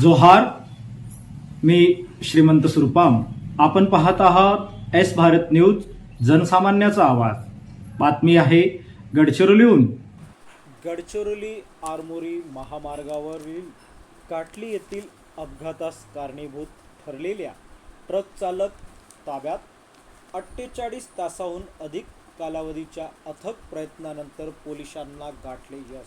जोहार मी श्रीमंत सुरपाम. आपण पाहत आहात एस भारत न्यूज जनसामान्याचा आवाज. बातमी आहे गडचिरोलीहून. गडचिरोली आरमोरी महामार्गावरील काटली येथील अपघातास कारणीभूत ठरलेल्या ट्रक चालक ताब्यात अठ्ठेचाळीस तासाहून अधिक कालावधीच्या अथक प्रयत्नानंतर पोलिसांना गाठले यश.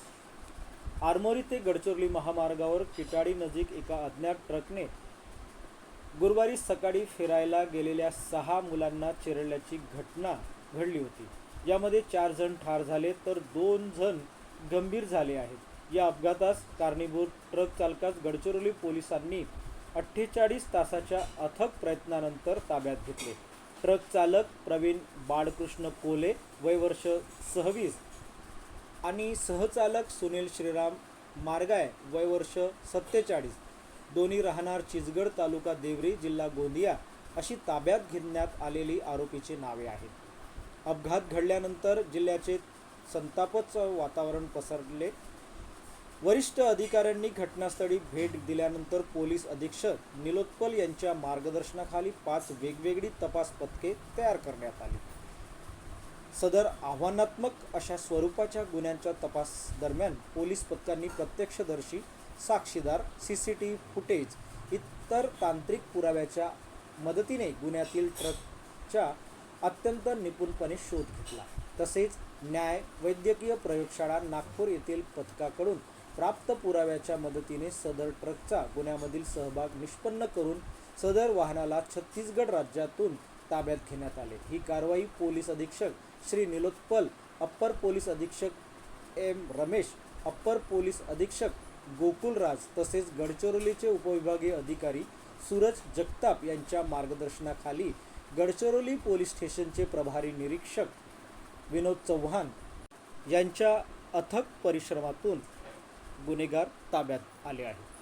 आरमोरी ते गडचिरोली महामार्गावर किटाडी नजीक एका अज्ञात ट्रकने गुरुवारी सकाळी फिरायला गेलेल्या सहा मुलांना चिरडल्याची घटना घडली होती. यामध्ये चार जण ठार झाले तर दोन जण गंभीर झाले आहेत. या अपघातास कारणीभूत ट्रक चालकास गडचिरोली पोलिसांनी अठ्ठेचाळीस तासाच्या अथक प्रयत्नानंतर ताब्यात घेतले. ट्रक चालक प्रवीण बाळकृष्ण कोले वय वर्ष सहवीस आणि सहचालक सुनील श्रीराम मार्गाय वय वर्ष सत्तेचाळीस. दोन्ही राहणार चिचगड तालुका देवरी जिल्हा गोंदिया अशी ताब्यात घेण्यात आलेली आरोपीची नावे आहेत. अपघात घडल्यानंतर जिल्ह्याचे संतापचं वातावरण पसरले. वरिष्ठ अधिकाऱ्यांनी घटनास्थळी भेट दिल्यानंतर पोलीस अधीक्षक निलोत्पल यांच्या मार्गदर्शनाखाली पाच वेगवेगळी तपास पथके तयार करण्यात आली. सदर आव्हानात्मक अशा स्वरूपाच्या गुन्ह्यांच्या तपास दरम्यान पोलीस पथकांनी प्रत्यक्षदर्शी साक्षीदार C C T V footage इतर तांत्रिक पुराव्याच्या मदतीने गुन्ह्यातील ट्रकच्या अत्यंत निपुणपणे शोध घेतला. तसेच न्याय वैद्यकीय प्रयोगशाळा नागपूर येथील पथकाकडून प्राप्त पुराव्याच्या मदतीने सदर ट्रकचा गुन्ह्यामधील सहभाग निष्पन्न करून सदर वाहनाला छत्तीसगड राज्यातून ताब्यात घेण्यात आले. ही कारवाई पोलीस अधीक्षक श्री निलोत्पल अप्पर पोलीस अधीक्षक एम रमेश अप्पर पोलीस अधीक्षक गोकुलराज तसेच गडचिरोलीचे उपविभागीय अधिकारी सूरज जगताप यांच्या मार्गदर्शनाखाली गडचिरोली पोलीस स्टेशनचे प्रभारी निरीक्षक विनोद चव्हाण यांच्या अथक परिश्रमातून गुन्हेगार ताब्यात आले आहेत.